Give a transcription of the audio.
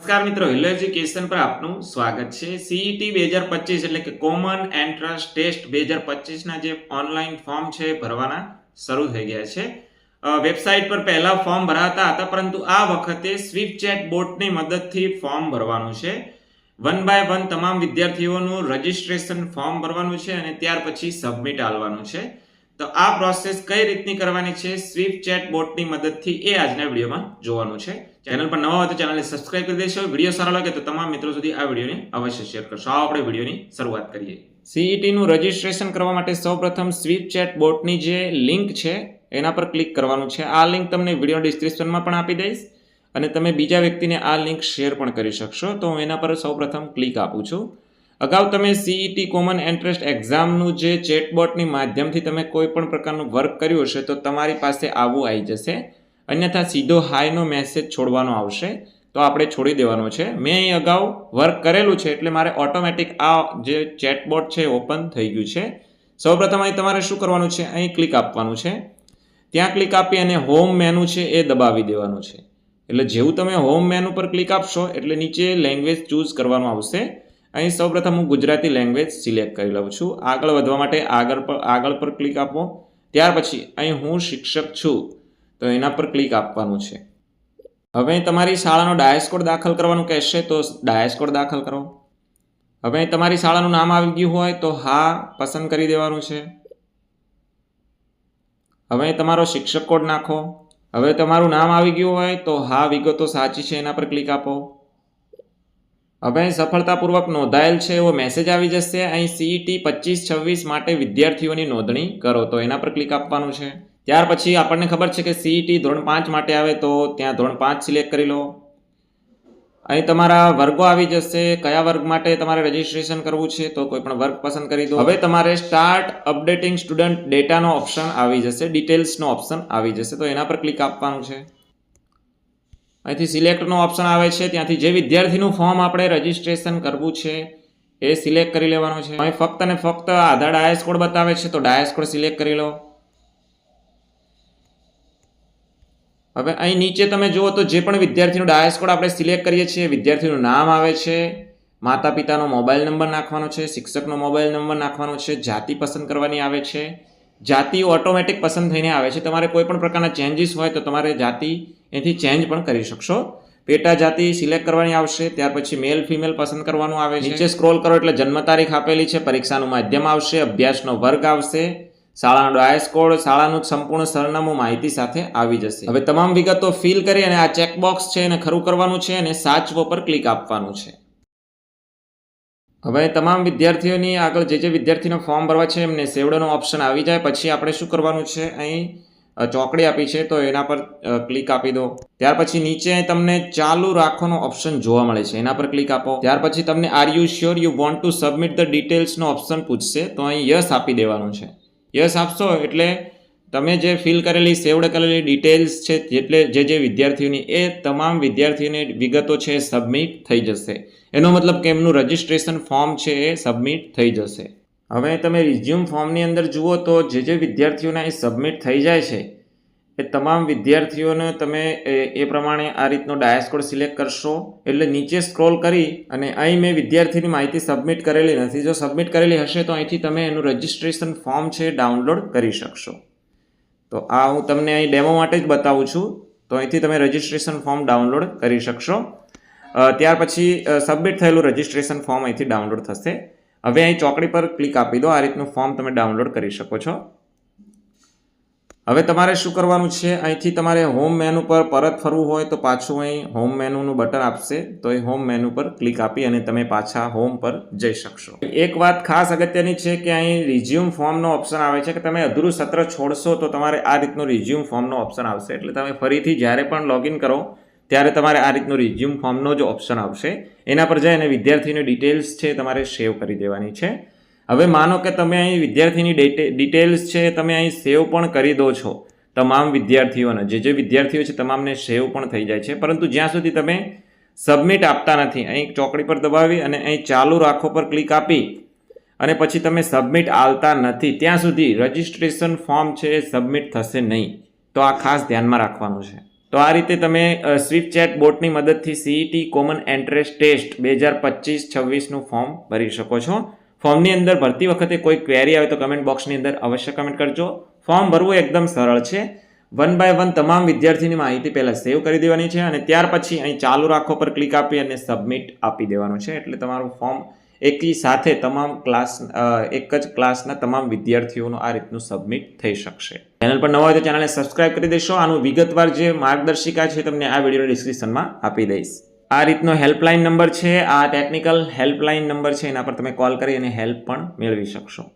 નમસ્કાર મિત્રો, હિલો એજ્યુકેશન પર આપનું સ્વાગત છે. સીઈટી બે હજાર પચીસ એટલે કે કોમન એન્ટ્રન્સ ટેસ્ટ બે હજાર પચીસના જે ઓનલાઈન ફોર્મ છે ભરવાના શરૂ થઈ ગયા છે. વેબસાઇટ પર પહેલા ફોર્મ ભરાતા હતા, પરંતુ આ વખતે સ્વીપચેટ ચેટ બોટની મદદથી ફોર્મ ભરવાનું છે. વન બાય વન તમામ વિદ્યાર્થીઓનું રજિસ્ટ્રેશન ફોર્મ ભરવાનું છે અને ત્યાર પછી સબમિટ આલવાનું છે. તો આ પ્રોસેસ કઈ રીતની કરવાની છે? સ્વિફ્ટ ચેટ બોટની મદદથી એ આજના વિડીયોમાં જોવાનું છે. ચેનલ પર નવા હોય તો ચેનલને સબસ્ક્રાઇબ કરી દેશો. વીડિયો સારો લાગે તો તમામ મિત્રો સુધી આ વિડીયોને અવશ્ય શેર કરશો. આવો આપણે વિડીયોની શરૂઆત કરીએ. સીઈટીનું નું રજિસ્ટ્રેશન કરવા માટે સૌપ્રથમ સ્વિફ્ટ ચેટ બોટની જે લિંક છે, એના પર ક્લિક કરવાનું છે. આ લિંક તમને વીડિયો ડિસ્ક્રિપ્શનમાં પણ આપી દઈશ અને તમે બીજા વ્યક્તિને આ લિંક શેર પણ કરી શકશો. તો હું એના પર સૌપ્રથમ ક્લિક આપું છું. અગાઉ તમે સીઈટી કોમન એન્ટ્રન્સ એક્ઝામનું જે ચેટબોટની માધ્યમથી તમે કોઈ પણ પ્રકારનું વર્ક કર્યું હશે, તો તમારી પાસે આવું આવી જશે. અન્યથા સીધો હાઈનો મેસેજ છોડવાનો આવશે. તો આપણે છોડી દેવાનો છે. મેં અહીં અગાઉ વર્ક કરેલું છે એટલે મારે ઓટોમેટિક આ જે ચેટબોટ છે ઓપન થઈ ગયું છે. સૌપ્રથમ અહીં તમારે શું કરવાનું છે? અહીં ક્લિક આપવાનું છે. ત્યાં ક્લિક આપી અને હોમ મેનુ છે એ દબાવી દેવાનું છે. એટલે જેવું તમે હોમ મેનુ પર ક્લિક આપશો, એટલે નીચે લેંગ્વેજ ચૂઝ કરવાનું આવશે. અહીં સૌપ્રથમ હું ગુજરાતી લેંગ્વેજ સિલેક્ટ કરી લઉં છું. આગળ વધવા માટે આગળ પર આગળ પર ક્લિક આપો. ત્યાર પછી અહીં હું શિક્ષક છું, તો એના પર ક્લિક આપવાનું છે. હવે તમારી શાળાનો ડાયસ્કોડ દાખલ કરવાનું કહેશે, તો ડાયસ્કોડ દાખલ કરો. હવે તમારી શાળાનું નામ આવી ગયું હોય, તો હા, પસંદ કરી દેવાનું છે. હવે તમારો શિક્ષક કોડ નાખો. હવે તમારું નામ આવી ગયું હોય, તો હા, વિગતો સાચી છે, એના પર ક્લિક આપો. હવે સફળતાપૂર્વક નોંધાયેલ છે એવો મેસેજ આવી જશે. અહીં સીઈટી પચીસ છવ્વીસ માટે વિદ્યાર્થીઓની નોંધણી કરો. તો એના પર ક્લિક આપવાનું છે. ત્યાર પછી આપણને ખબર છે કે સીઈટી ધોરણ પાંચ માટે આવે તો ત્યાં ધોરણ પાંચ સિલેક્ટ કરી લો. અહીં તમારા વર્ગો આવી જશે. કયા વર્ગ માટે તમારે રજીસ્ટ્રેશન કરવું છે તો કોઈ પણ વર્ગ પસંદ કરી દો. હવે તમારે સ્ટાર્ટ અપડેટિંગ સ્ટુડન્ટ ડેટાનો ઓપ્શન આવી જશે. ડિટેલ્સનો ઓપ્શન આવી જશે. તો એના પર ક્લિક આપવાનું છે. અહીંથી સિલેક્ટનો ઓપ્શન આવે છે. ત્યાંથી જે વિદ્યાર્થીનું ફોર્મ આપણે રજીસ્ટ્રેશન કરવું છે, એ સિલેક્ટ કરી લેવાનું છે. અહીં ફક્ત અને ફક્ત આધાર ડાયસ કોડ બતાવે છે, તો ડાયસ કોડ સિલેક્ટ કરી લો. હવે અહીં નીચે તમે જુઓ તો જે પણ વિદ્યાર્થીનું ડાયસ કોડ આપણે સિલેક્ટ કરીએ છીએ, વિદ્યાર્થીનું નામ આવે છે માતા પિતાનો મોબાઈલ નંબર નાખવાનો છે, શિક્ષકનો મોબાઈલ નંબર નાખવાનો છે, જાતિ પસંદ કરવાની આવે છે. જાતિ ઓટોમેટિક પસંદ થઈને આવે છે. તમારે કોઈ પણ પ્રકારના ચેન્જીસ હોય તો તમારે જાતિ એથી ચેન્જ પણ કરી શકશો. પેટા જાતિ સિલેક્ટ કરવાની આવશે, ત્યાર પછી મેલ ફિમેલ પસંદ કરવાનું આવે છે. નીચે સ્ક્રોલ કરો એટલે જન્મ તારીખ આપેલી છે, પરીક્ષાનું માધ્યમ આવશે, અભ્યાસનો વર્ગ આવશે, શાળાનો ડાયસ કોડ શાળાનું સંપૂર્ણ સરનામું માહિતી સાથે આવી જશે. હવે તમામ વિગતો ફિલ કરી અને આ ચેકબોક્સ છે એને ખરું કરવાનું છે અને સાચવો પર ક્લિક આપવાનું છે. હવે તમામ વિદ્યાર્થીઓની આગળ જે જે વિદ્યાર્થીનો ફોર્મ ભરવા છે એમને સેવડોનો ઓપ્શન આવી જાય, પછી આપણે શું કરવાનું છે? અહીં ચોકડી આપી છે, તો એના પર ક્લિક આપી દો. ત્યાર પછી નીચે તમને ચાલુ રાખવાનો ઓપ્શન જોવા મળે છે. એના પર ક્લિક આપો. ત્યાર પછી તમને are you sure you want to submit the ડિટેલ્સનો option પૂછશે, તો અહીં યસ આપી દેવાનું છે. યસ આપશો એટલે તમે જે ફિલ કરેલી સેવડ કરેલી ડિટેલ્સ છે, એટલે જે જે વિદ્યાર્થીઓની, એ તમામ વિદ્યાર્થીઓની વિગતો છે સબમિટ થઈ જશે. એનો મતલબ કે એમનું રજિસ્ટ્રેશન ફોર્મ છે, એ સબમિટ થઈ જશે. હવે તમે રિઝ્યુમ ફોર્મની અંદર જુઓ તો જે જે વિદ્યાર્થીઓના એ સબમિટ થઈ જાય છે, એ તમામ વિદ્યાર્થીઓને તમે, એ પ્રમાણે આ રીતનો ડાયસ્કોડ સિલેક્ટ કરશો. એટલે નીચે સ્ક્રોલ કરી અને અહીં મેં વિદ્યાર્થીની માહિતી સબમિટ કરેલી નથી. જો સબમિટ કરેલી હશે તો અહીંથી તમે એનું રજિસ્ટ્રેશન ફોર્મ છે ડાઉનલોડ કરી શકશો. તો આ હું તમને અહીં ડેમો માટે જ બતાવું છું. તો અહીંથી તમે રજિસ્ટ્રેશન ફોર્મ ડાઉનલોડ કરી શકશો. ત્યાર પછી સબમિટ થયેલું રજિસ્ટ્રેશન ફોર્મ અહીંથી ડાઉનલોડ થશે. હવે અહીં ચોકડી પર ક્લિક આપી દો. આ રીતનું ફોર્મ તમે ડાઉનલોડ કરી શકો છો. હવે તમારે શું કરવાનું છે? અહીંથી તમારે હોમ મેનુ પર પરત ફરવું હોય તો પાછું અહીં હોમ મેનુનું બટન આપશે. તો એ હોમ મેનુ પર ક્લિક આપી અને તમે પાછા હોમ પર જઈ શકશો. એક વાત ખાસ અગત્યની છે કે અહીં રિઝ્યુમ ફોર્મનો ઓપ્શન આવે છે કે તમે અધૂરું સત્ર છોડશો તો તમારે આ રીતનું રિઝ્યુમ ફોર્મનો ઓપ્શન આવશે. એટલે તમે ફરીથી જ્યારે પણ લોગિન કરો ત્યારે તમારે આ રીતનું રિઝ્યુમ ફોર્મનો જ ઓપ્શન આવશે. એના પર જઈ અને વિદ્યાર્થીની ડિટેલ્સ છે તમારે સેવ કરી દેવાની છે. હવે માનો કે તમે અહીં વિદ્યાર્થીની ડેટે- ડિટેલ્સ છે તમે અહીં સેવ પણ કરી દો છો તમામ વિદ્યાર્થીઓને. જે જે વિદ્યાર્થીઓ છે તમામને સેવ પણ થઈ જાય છે. પરંતુ જ્યાં સુધી તમે સબમિટ આપતા નથી, અહીં ચોકડી પર દબાવી અને અહીં ચાલુ રાખો પર ક્લિક આપી અને પછી તમે સબમિટ આલતા નથી, ત્યાં સુધી રજિસ્ટ્રેશન ફોર્મ છે એ સબમિટ થશે નહીં. તો આ ખાસ ધ્યાનમાં રાખવાનું છે. તો આ રીતે તમે સ્વિફ્ટ ચેટ બોટની મદદથી સીઈટી કોમન એન્ટ્રન્સ ટેસ્ટ બે હજાર પચીસ છવ્વીસનું ફોર્મ ભરી શકો છો. ફોર્મની અંદર ભરતી વખતે કોઈ ક્વેરી આવે તો કમેન્ટ બોક્સની અંદર અવશ્ય કમેન્ટ કરજો. ફોર્મ ભરવું એકદમ સરળ છે. વન બાય વન તમામ વિદ્યાર્થીની માહિતી પહેલાં સેવ કરી દેવાની છે અને ત્યાર પછી અહીં ચાલુ રાખો પર ક્લિક આપી અને સબમિટ આપી દેવાનું છે. એટલે તમારું ફોર્મ એકી સાથે તમામ ક્લાસ એક જ ક્લાસના તમામ વિદ્યાર્થીઓનું આ રીતનું સબમિટ થઈ શકશે. ચેનલ પર નવા હોય તો ચેનલને સબસ્ક્રાઇબ કરી દેશો. આનું વિગતવાર જે માર્ગદર્શિકા છે તમને આ વીડિયો ડિસ્ક્રિપ્શનમાં આપી દઈશ. આ રીતનો હેલ્પલાઇન નંબર છે. આ ટેકનિકલ હેલ્પલાઇન નંબર છે. એના પર તમે કોલ કરી અને હેલ્પ પણ મેળવી શકશો.